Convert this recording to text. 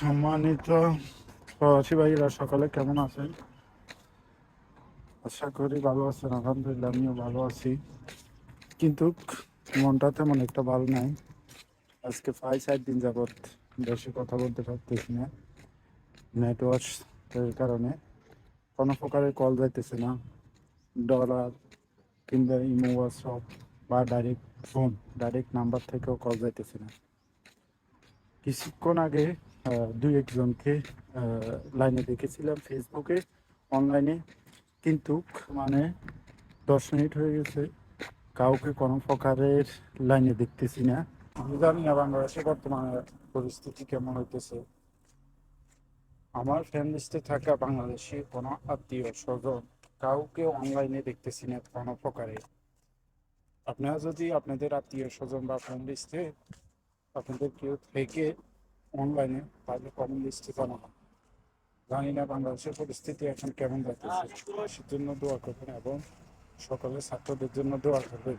সম্মানিত প্রবাসী ভাইরা সকালে কেমন আছেন? আশা করি ভালো আছেন, আলহামদুলিল্লাহ, আমিও ভালো আছি। কিন্তু মনটা তেমন একটা ভালো নাই। আজকে প্রায় চার দিন যাবৎ বেশি কথা বলতে পারতেছি না নেটওয়ার্ক এর কারণে। কোনো প্রকারের কল যাইতেছে না। ডলার কিংবা ইমো হোয়াটসঅ্যাপ বা ডাইরেক্ট ফোন ডাইরেক্ট নাম্বার থেকেও কল যাইতেছে না। কিছুক্ষণ আগে দুই একজনকে লাইনে দেখেছিলাম ফেসবুকে, অনলাইনে। কিন্তু মানে দশ মিনিট হয়ে গেছে, কাউকে কোনো প্রকারের লাইনে দেখতেছি না। জানি না বাংলাদেশে বর্তমানে পরিস্থিতি কেমন হইতেছে। আমার ফ্যান থাকা বাংলাদেশি কোনো আত্মীয় স্বজন কাউকে অনলাইনে দেখতেছি না কোনো প্রকারে। আপনারা যদি আপনাদের আত্মীয় স্বজন বা ফ্যান আপনাদের কেউ থেকে অনলাইনে তাহলে কমন লিস্টে বানানো। জানি না বাংলাদেশের পরিস্থিতি এখন কেমন যাচ্ছে সেজন্য দোয়া করবেন এবং সকলে ছাত্রদের জন্য দোয়া করবেন।